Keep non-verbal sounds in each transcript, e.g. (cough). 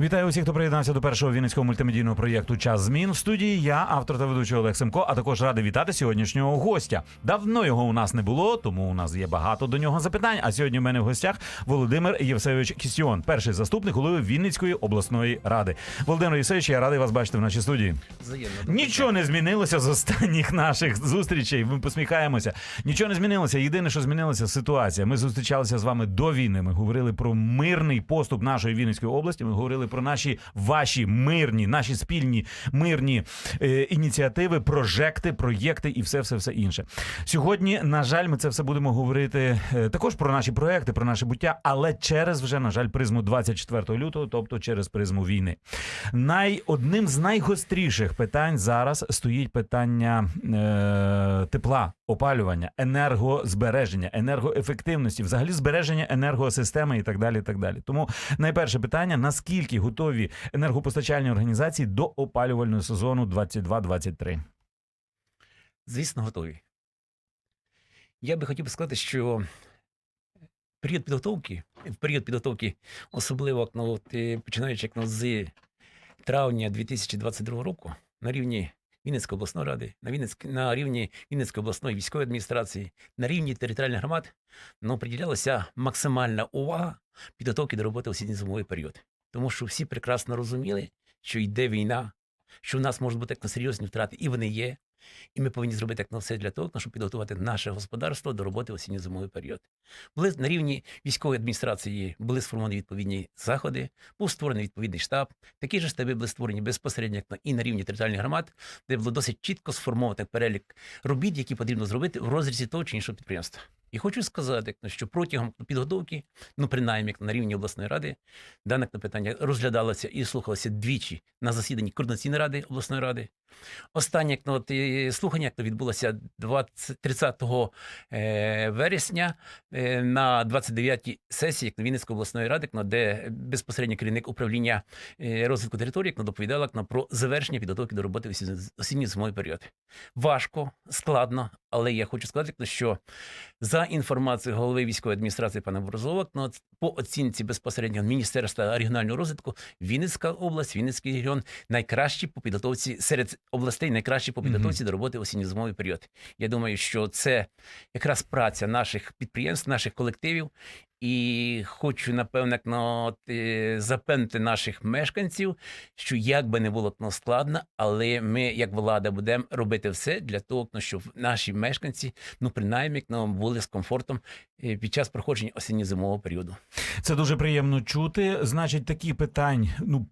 Вітаю усіх, хто приєднався до першого вінницького мультимедійного проєкту Час змін в студії. Я автор та ведучий Олег Семко, а також радий вітати сьогоднішнього гостя. Давно його у нас не було, тому у нас є багато до нього запитань. А сьогодні в мене в гостях Володимир Євсевич Кістіон, перший заступник голови Вінницької обласної ради. Володимир Євсевич, я радий вас бачити в нашій студії. Взаємно. Нічого не змінилося з останніх наших зустрічей. Ми посміхаємося. Нічого не змінилося. Єдине, що змінилася ситуація. Ми зустрічалися з вами до війни. Ми говорили про мирний поступ нашої Вінницької області. Ми говорили про наші ваші мирні, наші спільні мирні е, ініціативи, прожекти, проєкти і все, все, все інше. Сьогодні, на жаль, ми це все будемо говорити е, також про наші проекти, про наше буття, але через вже на жаль призму 24 лютого, тобто через призму війни. Най одним з найгостріших питань зараз стоїть питання е, тепла, опалювання, енергозбереження, енергоефективності, взагалі збереження енергосистеми і так далі. І так далі. Тому найперше питання: наскільки готові енергопостачальні організації до опалювального сезону 22-23? Звісно, готові. Я би хотів би сказати, що період підготовки, період підготовки, особливо ну, от, е, починаючи ну, з травня 2022 року, на рівні Вінницької обласної ради, на, Вінницьк, на рівні Вінницької обласної військової адміністрації, на рівні територіальних громад, ну, приділялася максимальна увага підготовки до роботи в осінньо-зимовий період. Тому що всі прекрасно розуміли, що йде війна, що в нас можуть бути на серйозні втрати, і вони є. І ми повинні зробити як на все для того, щоб підготувати наше господарство до роботи в осінньо-зимовий період. Були на рівні військової адміністрації були сформовані відповідні заходи, був створений відповідний штаб. Такі ж штаби були створені безпосередньо як і на рівні територіальних громад, де було досить чітко сформований перелік робіт, які потрібно зробити в розрізі того чи іншого підприємства. І хочу сказати, що протягом підготовки, ну принаймні на рівні обласної ради, дане питання розглядалося і слухалося двічі на засіданні координаційної ради обласної ради. Останнє ну, от, е, слухання відбулося 20, 30 е, вересня е, на 29-й сесії як, Вінницької обласної ради, як, де безпосередньо керівник управління розвитку території як, доповідала як, про завершення підготовки до роботи осінньо зимовий період. Важко, складно, але я хочу сказати, як, що за інформацією голови військової адміністрації пана Борзова, ну, по оцінці безпосередньо Міністерства регіонального розвитку, Вінницька область, Вінницький регіон найкращі по підготовці серед областей, найкращі по підготовці до роботи осінньо-зимовий період. Я думаю, що це якраз праця наших підприємств, наших колективів. І хочу напевне е, запевнити наших мешканців, що як би не було складно, але ми, як влада, будемо робити все для того, ну, щоб наші мешканці, ну принаймні, ну, були з комфортом е, під час проходження осінньо-зимового періоду. Це дуже приємно чути. Значить, такі питань, ну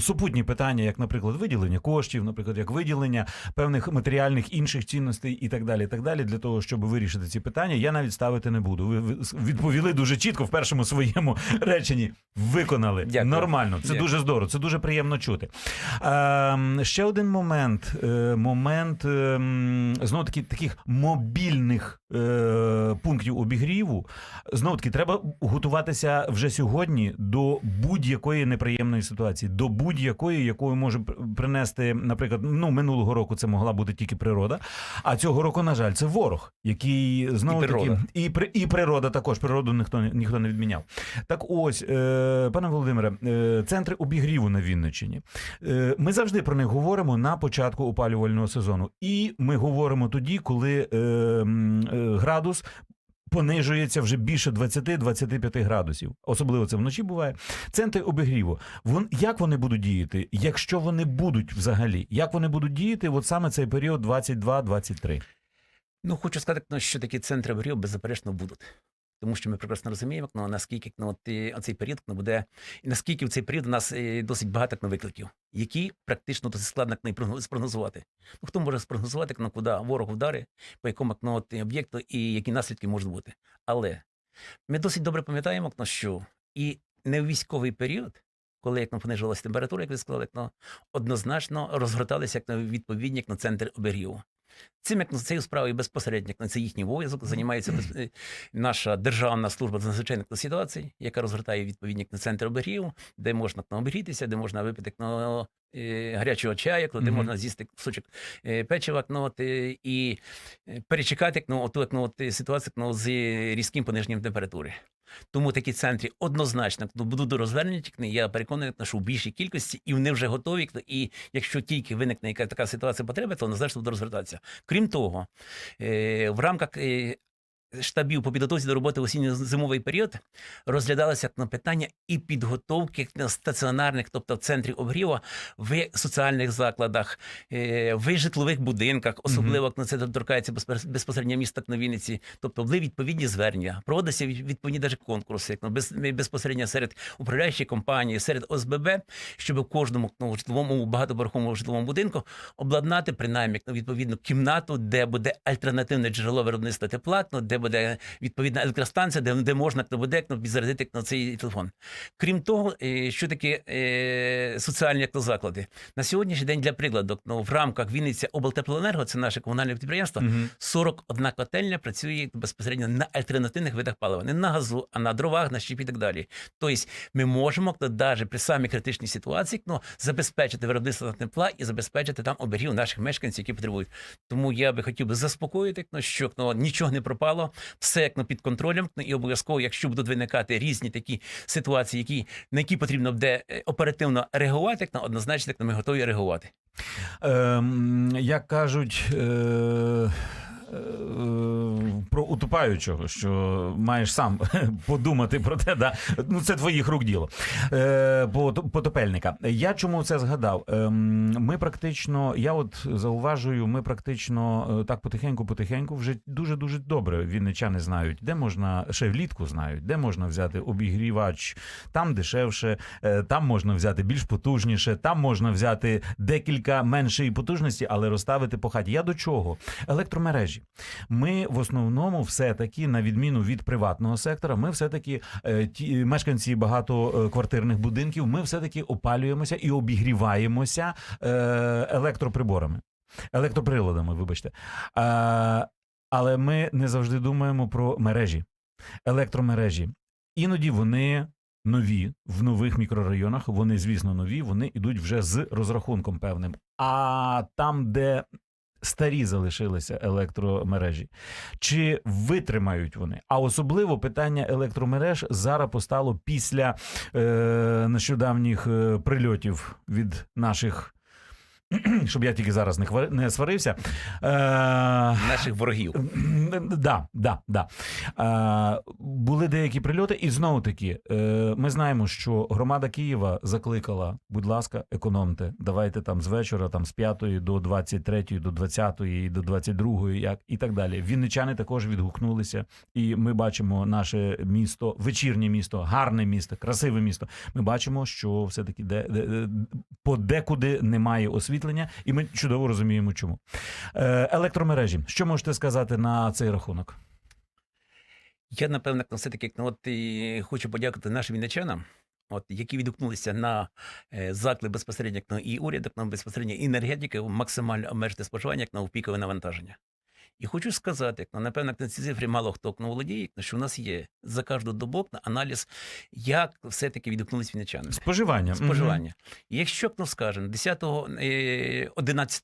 супутні питання, як, наприклад, виділення коштів, наприклад, як виділення певних матеріальних інших цінностей і так далі. І так далі, для того, щоб вирішити ці питання, я навіть ставити не буду. Ви відповіли дуже чітко в першому своєму реченні. Виконали Дякую. нормально. Це Дякую. дуже здорово, це дуже приємно чути. Ем, ще один момент. Е, момент ем, знову таки таких мобільних е, пунктів обігріву. Знову таки, треба готуватися вже сьогодні до будь-якої неприємної ситуації, до будь-якої, якою може принести, наприклад, ну минулого року це могла бути тільки природа. А цього року, на жаль, це ворог, який знову І таки природа. і, і природа також природу ніхто ніхто не відміняв. Так ось, е, пане Володимире, е, центри обігріву на Вінниччині. Е, Ми завжди про них говоримо на початку опалювального сезону. І ми говоримо тоді, коли градус. Понижується вже більше 20-25 градусів, особливо це вночі буває. Центри обігріву. Вон як вони будуть діяти, якщо вони будуть взагалі, як вони будуть діяти, от саме цей період 22-23? Ну, хочу сказати, що такі центри обігріву беззаперечно будуть. Тому що ми прекрасно розуміємо, ну, наскільки ну, от, е, цей період ну, буде, і наскільки в цей період у нас е, досить багато ну, викликів, які практично досить складно ну, спрогнозувати. Ну, хто може спрогнозувати, ну, куди ворог вдари, по якому ну, от, об'єкту і які наслідки можуть бути. Але ми досить добре пам'ятаємо, ну, що і не в військовий період, коли як ну, понижувалася температура, як ви сказали, як, ну, однозначно розгорталися як ну, відповідні як, ну, центри обігріву. Цим як цією справою безпосередньо як, ну, це їхній обов'язок займається без, е, наша державна служба з надзвичайних ситуацій, яка розгортає відповідні як, ну, центри оберігів, де можна як, обігрітися, де можна випити ну, е, гарячого чаю, як, ну, де можна з'їсти кусочок е, печива ну, от, і перечекати ну, оту, ну, от, ситуацію ну, з різким пониженням температури. Тому такі центри однозначно ну, будуть розвернуті ну, Я переконаний, що в більшій кількості, і вони вже готові. І якщо тільки виникне яка така ситуація потреби, то однозначно буде розвертатися. Крім того, е, в рамках е, штабів по підготовці до роботи в осінньо-зимовий період розглядалося на питання і підготовки на стаціонарних, тобто центрів обгріву в соціальних закладах, е, в житлових будинках, особливо як на це торкається безпосередньо міста на Вінниці, тобто були відповідні звернення, проводилися від- відповідні навіть конкурси, як, ну, безпосередньо серед управляючої компанії, серед ОСББ, щоб в кожному ну, житловому багатоповерховому житловому будинку обладнати принаймні ну, відповідну кімнату, де буде альтернативне джерело виробництва тепла, ну, де буде відповідна електростанція, де, де можна буде підзарядити ну, цей телефон. Крім того, е, що таке е, соціальні заклади на сьогоднішній день для прикладу, ну, в рамках Вінниця облтеплоенерго, це наше комунальне підприємство, Мгм. 41 котельня працює безпосередньо на альтернативних видах палива, не на газу, а на дровах, на щепі і так далі. Тобто ми можемо навіть при самій критичній ситуації ну, забезпечити виробництво тепла і забезпечити там оберігів наших мешканців, які потребують. Тому я би хотів би заспокоїти, ну, що ну, нічого не пропало, все як на під контролем. Ну, і обов'язково, якщо будуть виникати різні такі ситуації, які, на які потрібно буде е, оперативно реагувати, на однозначно як, на ми готові реагувати. Ем, як кажуть. Е, Про утопаючого, що маєш сам (laughs) подумати про те, да? ну це твоїх рук діло. Е, пот- потопельника. Я чому це згадав? Ем, ми практично, я от зауважую, ми практично е, так потихеньку-потихеньку вже дуже дуже добре вінничани знають, де можна ще влітку знають, де можна взяти обігрівач, там дешевше, е, там можна взяти більш потужніше, там можна взяти декілька меншої потужності, але розставити по хаті. Я до чого? Електромережі. Ми в основному все-таки, на відміну від приватного сектора, ми все-таки е, ті мешканці багатоквартирних будинків, ми все-таки опалюємося і обігріваємося е, електроприборами, електроприладами, вибачте. Е, але ми не завжди думаємо про мережі, електромережі. Іноді вони нові в нових мікрорайонах. Вони, звісно, нові, вони йдуть вже з розрахунком певним. А там, де старі залишилися електромережі, чи витримають вони? А особливо питання електромереж зараз постало після е, нещодавніх е, прильотів від наших. (clears throat) Щоб я тільки зараз не, хва- не сварився. Е, Наших ворогів. (clears throat) Да, да, да. Е, були деякі прильоти, і знову таки, е, ми знаємо, що громада Києва закликала, будь ласка, економте. Давайте там з вечора, там з 5 до 23, до 20 до 22, як і так далі. Вінничани також відгукнулися, і ми бачимо наше місто, вечірнє місто, гарне місто, красиве місто. Ми бачимо, що все таки де, де, де подекуди немає освітлення, і ми чудово розуміємо, чому. Е, електромережі. Що можете сказати на цей рахунок? Я напевно ну, все-таки ну, от, хочу подякувати нашим вінничанам, от, які відгукнулися на е, заклик безпосередньо і уряд, безпосередньо і енергетики максимально обмежити споживання як, на пікове навантаження. І хочу сказати, як, ну, напевно, на ці цифри мало хто ну, володіє, ну, що у нас є за кожну добу на аналіз, як все-таки відгукнулися вінничани. Споживання. Споживання. І Якщо, ну, скажемо, 10 е, 11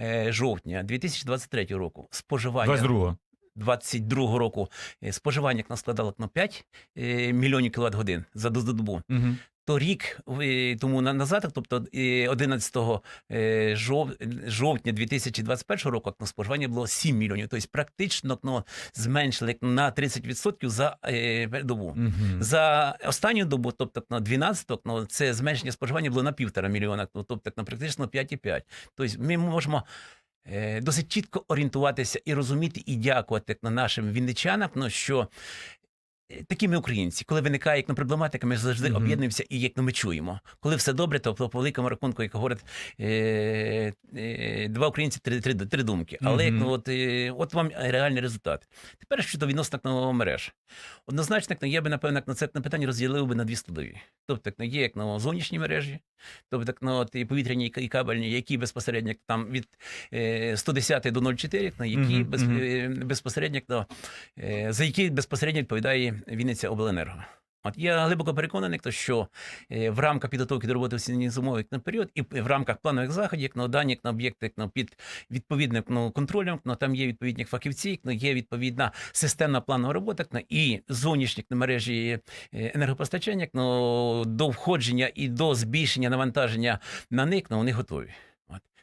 е, жовтня 2023 року споживання 22 22 року е, споживання як нас складало на 5 е, мільйонів кіловат годин за до- добу, Угу. То рік е, тому назад, тобто е, 11 е, жовтня 2021 року, на споживання було 7 мільйонів. Тобто практично ну, зменшили на 30% за е, добу. Угу. За останню добу, тобто на 12 ну, це зменшення споживання було на півтора мільйона, ну, тобто на практично 5,5. Тобто ми можемо е, досить чітко орієнтуватися і розуміти, і дякувати на нашим вінничанам, ну, що такі ми українці. Коли виникає як на проблематика, ми завжди Мгм. об'єднуємося і як ну, ми чуємо. Коли все добре, то по великому рахунку, як говорять, е, е, два українці, три, три, три думки. Але як, ну, от, е, от вам реальний результат. Тепер щодо відносно ну, мереж. Однозначно, як, ну, я би, напевно, як, ну, це на питання розділив би на дві складові. Тобто, як, ну, є як ну, зовнішні мережі, тобто ну, от, і повітряні і кабельні, які безпосередньо там від е, 110 до 0,4, ну, які Мгм, без, е, безпосередньо ну, е, за які безпосередньо відповідає Вінниця Обленерго. От я глибоко переконаний, що е, в рамках підготовки до роботи в осінньо на період і в рамках планових заходів, як на дані як на об'єкти, як на під відповідним ну, контролем, ну, там є відповідні фахівці, як, ну, є відповідна системна планова робота, як, ну, і зовнішні ну, мережі е, енергопостачання, як, ну, до входження і до збільшення навантаження на них, ну, вони готові.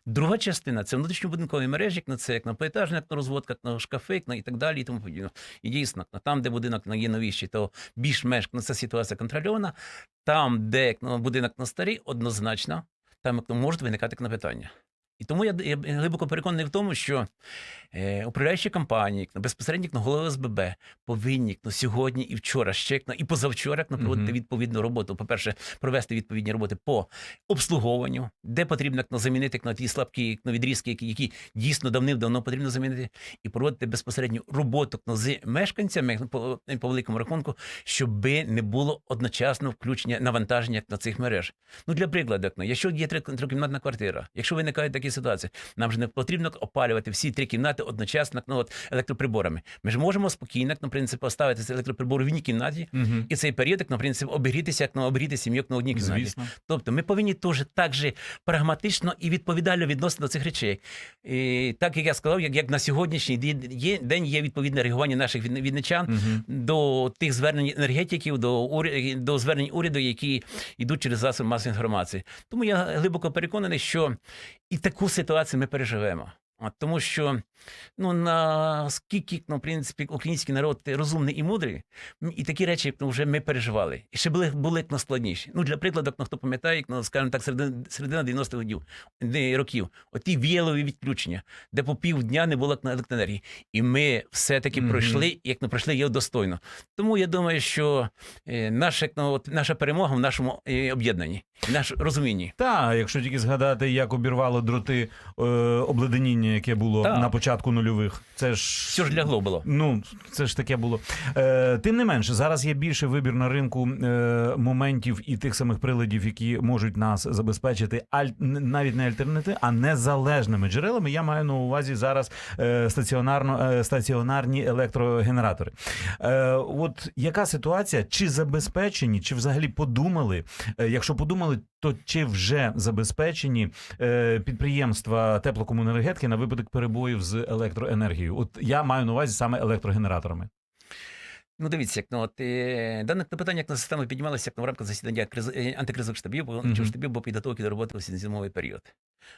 Друга частина це внутрішньобудинкові мережі, як на це як на поетажне, як на розводка, як на шкафи, як на і так далі, і тому подібне. І дійсно, там, де будинок є новіший, то більш-менш на ця ситуація контрольована. Там, де як, на будинок на старий, однозначно, там як, ну, можуть виникати на питання. І тому я, я глибоко переконаний в тому, що е, управляючі компанії, ну, безпосередньо голови СББ повинні ну, сьогодні і вчора, ще ну, і позавчора як, ну, проводити відповідну роботу. По-перше, провести відповідні роботи по обслуговуванню, де потрібно як, ну, замінити як, ну, ті слабкі як, ну, відрізки, які, які дійсно давним-давно потрібно замінити, і проводити безпосередню роботу як, ну, з мешканцями як, ну, по, по великому рахунку, щоб не було одночасно включення навантаження як, на цих мереж. Ну, для прикладу, як, ну, якщо є трикімнатна квартира, якщо виникають такі ситуації, нам же не потрібно опалювати всі три кімнати одночасно ну, от, електроприборами. Ми ж можемо спокійно, на принцип, поставити цей електроприбор в одній кімнаті, Мгм. і цей період, на принцип, обігрітися, як на обігріти сім'ю на одній кімнаті. Звісно. Тобто ми повинні теж так же прагматично і відповідально відносити до цих речей. І так як я сказав, як, як на сьогоднішній день є відповідне реагування наших відничан Мгм. до тих звернень енергетиків, до, до звернень уряду, які йдуть через засоби масової інформації. Тому я глибоко переконаний, що і таку ситуацію ми переживемо. От, тому що ну наскільки ну, в принципі український народ розумний і мудрий, і такі речі ну, вже ми переживали. І ще були були як, ну, складніші. Ну для прикладу, ну, хто пам'ятає, як, ну, скажімо так, середина, середина 90-х годів років, оті віялові відключення, де по півдня не було ну, електроенергії. І ми все-таки Мгм. пройшли, як не пройшли його достойно. Тому я думаю, що е, наша, як, ну, от, наша перемога в нашому е, об'єднанні, в нашому розумінні. Та, якщо тільки згадати, як обірвало дроти е, обледеніння, яке було Так. на початку нульових, це ж Все ж лягло було. Ну, це ж таке було. Е, тим не менше, зараз є більше вибір на ринку е, моментів і тих самих приладів, які можуть нас забезпечити аль... навіть не альтернатив, а незалежними джерелами. Я маю на увазі зараз е, стаціонарно, е, стаціонарні електрогенератори. Е, от яка ситуація? Чи забезпечені, чи взагалі подумали? Е, якщо подумали, то чи вже забезпечені е, підприємства теплокомуненергетики на випадок перебоїв з електроенергією? От я маю на увазі саме електрогенераторами. Ну, дивіться, як ну от е, дане питання, як на систему піднімалося як ну, рамках засідання криз, е, антикризових штабів, бо mm штабів був підготовки до роботи у зимовий період.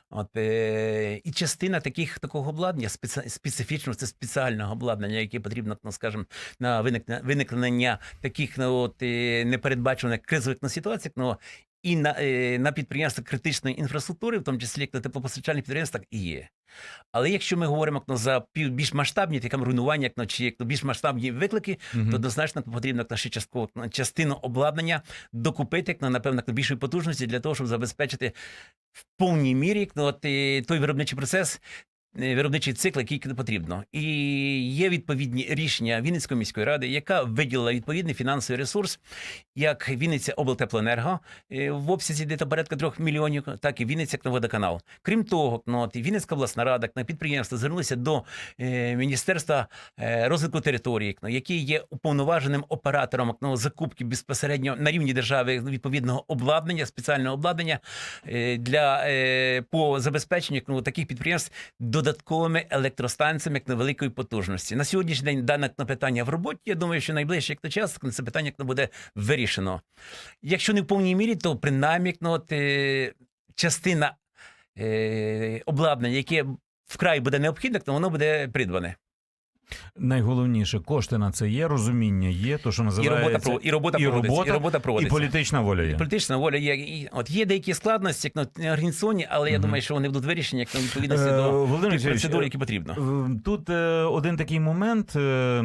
От е, і частина таких такого обладнання, спеці- специфічного, це спеціального обладнання, яке потрібно, ну скажімо, на виникнення, виникнення таких ну, от, е, непередбачених кризових ну, ситуацій, ну, і на, е, на підприємствах критичної інфраструктури, в тому числі як на теплопостачальних підприємствах, і є. Але якщо ми говоримо як, ну, за більш масштабні такі руйнування, як, ну, чи як, ну, більш масштабні виклики, Мгм. то однозначно потрібно як, ще частково частину обладнання докупити як, ну, напевно як, більшої потужності для того, щоб забезпечити в повній мірі як, ну, от, той виробничий процес. Е, Виробничий цикл, який потрібно, і є відповідні рішення Вінницької міської ради, яка виділила відповідний фінансовий ресурс, як Вінниця облтеплоенерго е, в обсязі десь порядка трьох мільйонів, так і Вінниця як на водоканал. Крім того, ну, Вінницька обласна рада на підприємство звернулися до е, Міністерства розвитку території, як, ну, який є уповноваженим оператором ну, закупки безпосередньо на рівні держави відповідного обладнання, спеціального обладнання для по забезпеченню ну, таких підприємств додатковими електростанціями як невеликої потужності. На сьогоднішній день дане питання в роботі. Я думаю, що найближче як на час це питання як, буде вирішено. Якщо не в повній мірі, то принаймні ну, от, е, частина е, обладнання, яке вкрай буде необхідне, то воно буде придбане. Найголовніше кошти на це є, розуміння є, то що І називається робота, і робота і проводиться. робота, і робота і політична воля є. Політична воля є. І, от є деякі складності, як на організаційні, але я Мгм. думаю, що вони будуть вирішені як на відповідності Е, до Володимир процедур, е, які потрібно. Е, Тут е, один такий момент, е,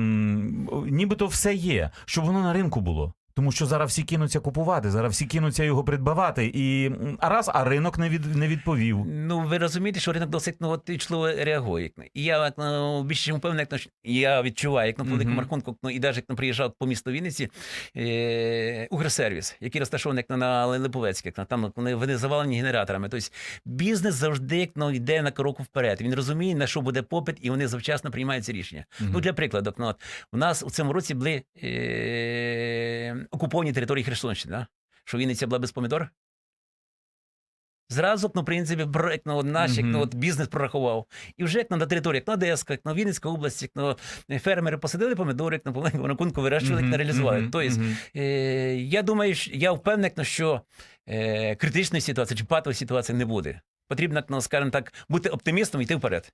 нібито все є, щоб воно на ринку було. Тому що зараз всі кинуться купувати, зараз всі кинуться його придбавати. І а раз, а ринок не від не відповів. Ну, ви розумієте, що ринок досить ну, от, чудово реагує. І я як, ну, більше чим впевнений, як, ну, я відчуваю, як на великому Мгм. рахунку, ну, і навіть як ну, приїжджав по місту Вінниці, е, Укрсервіс, який розташований як, ну, на Липовецькій, як, ну, там вони, вони завалені генераторами. Тобто бізнес завжди як, ну, йде на кроку вперед. Він розуміє, на що буде попит, і вони завчасно приймають ці рішення. Ну, для прикладу, ну, от, у нас у цьому році були е, окуповані території Херсонщини, да? що Вінниця була без помідор. Зразу, ну, в принципі, як, ну, наш як, ну, от, бізнес прорахував. І вже як, ну, на території, як на Одеська, як на Вінницька область, як, ну, фермери посадили помідори, як на маленькому рахунку вирощували, як не реалізували. Тобто, е, я думаю, я впевнений, ну, що е, критичної ситуації чи патової ситуації не буде. Потрібно, ну, скажімо так, бути оптимістом і йти вперед.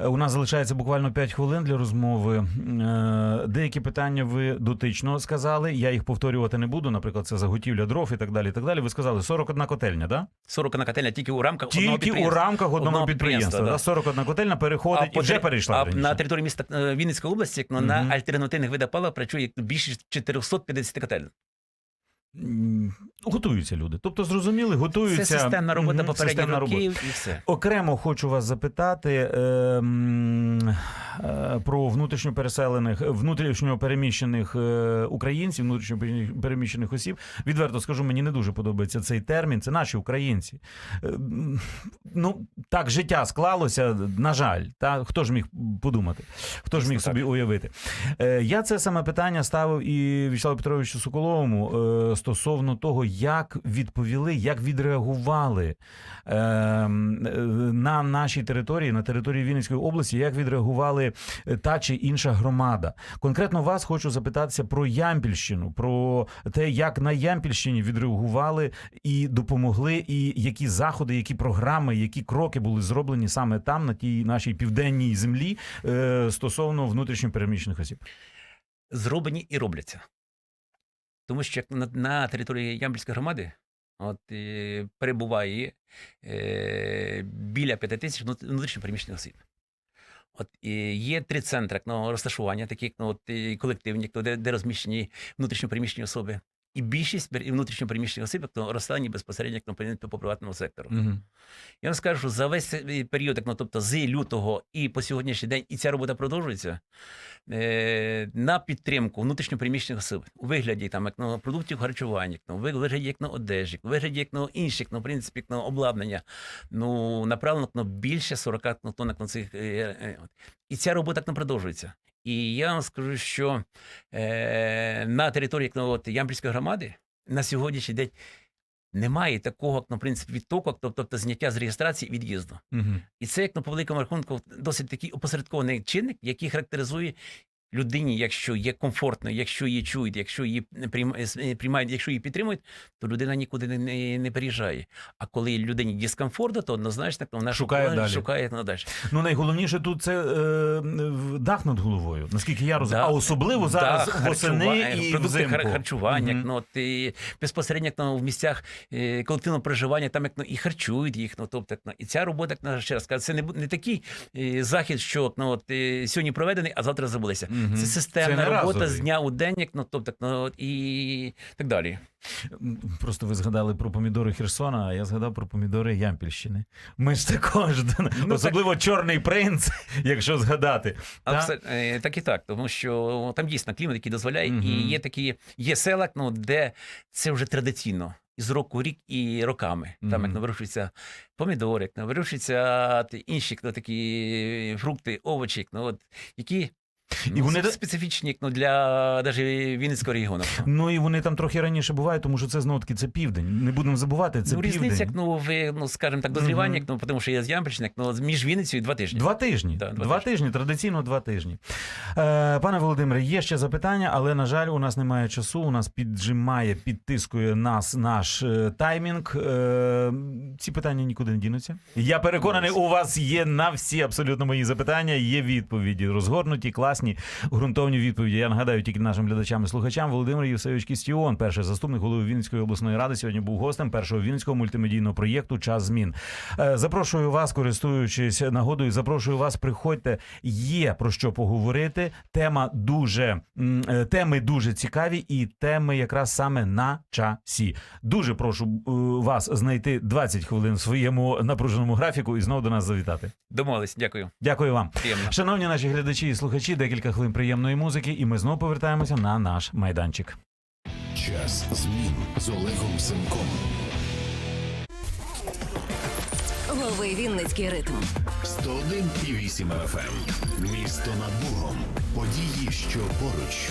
Е, У нас залишається буквально 5 хвилин для розмови. Е, Деякі питання ви дотично сказали. Я їх повторювати не буду. Наприклад, це заготівля дров і так далі. І так далі. Ви сказали 41 котельня, да? 40 на котельня тільки у рамках одного Тільки у рамках одного, Одного підприємства. підприємства, Да? 41 котельня переходить і вже перейшла. А на території міста е, Вінницької області як, Мгм. на альтернативних видах палива працює більше 450 котель. Готуються люди. Тобто, зрозуміли, готуються. Це системна робота Мгм, попередніх робота. років і все. Окремо хочу вас запитати е, е, про внутрішньо переселених, внутрішньо переміщених е, українців, внутрішньо переміщених осіб. Відверто скажу, мені не дуже подобається цей термін. Це наші українці. Е, ну так життя склалося. На жаль, та хто ж міг подумати? Хто ж міг собі уявити? Е, я це саме питання ставив і Вячеславу Петровичу Соколовому е, стосовно того, як відповіли, як відреагували е, на нашій території, на території Вінницької області, як відреагували е, та чи інша громада. Конкретно вас хочу запитатися про Ямпільщину, про те, як на Ямпільщині відреагували і допомогли, і які заходи, які програми, які кроки були зроблені саме там, на тій нашій південній землі, е, стосовно внутрішньо переміщених осіб. Зроблені і робляться. Тому що на, на території Ямбільської громади от, е, перебуває е, біля 5 тисяч внутрішньопереміщених осіб. От, і є три центри ну, розташування, такі ну, от, колективні, де, де розміщені внутрішньопереміщені особи. І більшість пер- внутрішньо переміщених осіб ну, розстані безпосередньо ну, по, приватному сектору. Угу. Я вам скажу, що за весь період, ну, тобто з лютого і по сьогоднішній день, і ця робота продовжується е, на підтримку внутрішньопереміщених осіб у вигляді там, як, ну, продуктів харчування, ну, у вигляді як, ну, одежі, у вигляді як, ну, інших, ну, в принципі, як, ну, обладнання. Ну, направлено ну, більше 40 ну, тонн ну, цих. Е, е. І ця робота ну, продовжується. І я вам скажу, що е, на території от, Ямпільської громади на сьогоднішній день немає такого, ну, принцип відтоку, тобто, тобто зняття з реєстрації від'їзду. Угу. І це, як на по великому рахунку, досить такий опосередкований чинник, який характеризує людині, якщо є комфортно, якщо її чують, якщо її прийма- е, приймають, якщо її підтримують, то людина нікуди не, не, не переїжджає. А коли людині дискомфортно, то однозначно вона Шукає шукає, далі. шукає надалі. Ну найголовніше тут це е, дах над головою, наскільки я розумію. Да. А особливо зараз Да, восени харчування, і продукти взимку. хар- харчування, Мгм. ну, от, і безпосередньо ну, в місцях е, колективного проживання, там як, ну, і харчують їх. Ну, тобто, ну, і ця робота, як, ну, ще раз кажу, це не, не такий е, захід, що ну, от, е, сьогодні проведений, а завтра забулися. Мгм. Це системна не робота разовий. з дня у день, як, ну, тобто, ну, і так далі. Просто ви згадали про помідори Херсона, а я згадав про помідори Ямпільщини. Ми ж також, Ну, особливо чорний принц, (laughs) якщо згадати. Та? Е, Так і так, тому що там дійсно клімат, який дозволяє, Мгм. і є такі є села, ну, де це вже традиційно. Із року в рік і роками. Там Мгм. як ну, помідори, як вирощуються ті інші ну, такі фрукти, овочі, ну, от, які І ну, вони специфічні ну, для навіть Вінницького регіону. Ну і вони там трохи раніше бувають, тому що це знову таки це південь. Не будемо забувати, це ну, південь. різниця, як, ну, ви, ну, скажімо так, дозрівання, як, ну, тому що я з Ямпільщини, ну, між Вінницею два тижні. Два тижні. Да, два два тижні. традиційно два тижні. Е, пане Володимире, є ще запитання, але, на жаль, у нас немає часу. У нас піджимає, підтискує нас наш е, таймінг. Е, ці питання нікуди не дінуться. Я переконаний, у вас є на всі абсолютно мої запитання, є відповіді розгорнуті, класні. Чесні, ґрунтовні відповіді. Я нагадаю тільки нашим глядачам і слухачам. Володимир Євсевич Кістіон, перший заступник голови Вінницької обласної ради, сьогодні був гостем першого вінницького мультимедійного проєкту Час змін. Е, Запрошую вас, користуючись нагодою, запрошую вас. Приходьте. Є про що поговорити. Тема дуже е, теми дуже цікаві, і теми якраз саме на часі. Дуже прошу е, вас знайти 20 хвилин в своєму напруженому графіку і знову до нас завітати. Домовились, дякую. Дякую вам. Приємно. Шановні наші глядачі і слухачі, декілька хвилин приємної музики, і ми знову повертаємося на наш майданчик. Час змін з Олегом Сенком. Лови Вінницький ритм. 101,8 FM. Місто над Богом. Події, що поруч.